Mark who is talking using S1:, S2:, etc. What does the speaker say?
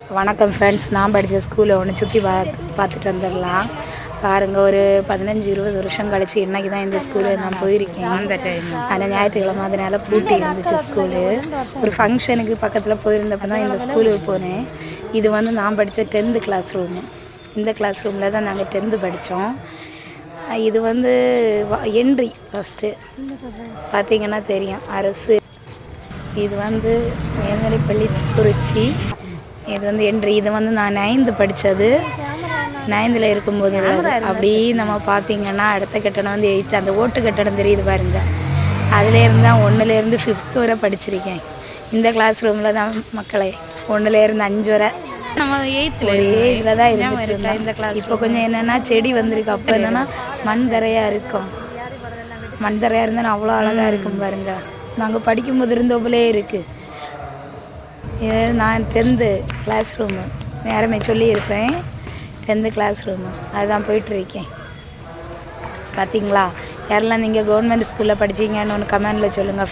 S1: வணக்கம் ஃப்ரெண்ட்ஸ் நான் படித்த ஸ்கூலை ஒன்று சுற்றி பா பார்த்துட்டு வந்துடலாம் பாருங்க ஒரு பதினஞ்சு இருபது வருஷம் கழிச்சு இன்னைக்கு தான் இந்த ஸ்கூலில் நான் போயிருக்கேன். ஆனால் ஞாயிற்றுக்கிழமை அதனால பூட்டி இருந்துச்சு ஸ்கூலு ஒரு ஃபங்க்ஷனுக்கு பக்கத்தில் போயிருந்தப்போ தான் இந்த ஸ்கூலுக்கு போனேன். இது வந்து நான் படித்த டென்த்து கிளாஸ் ரூமு இந்த கிளாஸ் ரூமில் தான் நாங்கள் டென்த்து படித்தோம் இது வந்து என்ட்ரி ஃபஸ்ட்டு பார்த்தீங்கன்னா தெரியும் அரசு. இது வந்து மேல்நிலைப்பள்ளி குறிச்சி இது வந்து என்ட்ரி இது வந்து நான் நைன்த்து படித்தது நைன்த்தில் இருக்கும்போது உள்ளது. அப்படி நம்ம பார்த்தீங்கன்னா அடுத்த கட்டணம் வந்து எயித்து அந்த ஓட்டு கட்டணம் தெரியுது பாருங்க. அதுலேருந்து தான் ஒன்றுலேருந்து ஃபிஃப்த் வரை படிச்சிருக்கேன். இந்த கிளாஸ் ரூமில் தான் மக்களை ஒன்றுலேருந்து அஞ்சு வரை.
S2: நம்ம எயித்தில்
S1: இதில் தான் இருந்துட்டு இந்த கிளாஸ் இப்போ கொஞ்சம் என்னென்னா செடி வந்திருக்கு. அப்போ என்னென்னா மண் தரையாக இருக்கும். மண் தரையாக இருந்தால் அவ்வளோ அழகாக இருக்கும் பாருங்க. நாங்கள் படிக்கும்போது இருந்தப்பலே இருக்குது இது நான் டென்த்து கிளாஸ் ரூமு நேரமே சொல்லியிருப்பேன். டென்த்து கிளாஸ் ரூமு அதுதான் போயிட்டுருக்கேன். பார்த்தீங்களா யாரெல்லாம் நீங்கள் கவர்மெண்ட் ஸ்கூலில் படிச்சீங்கன்னு ஒன்று கமெண்டில் சொல்லுங்கள்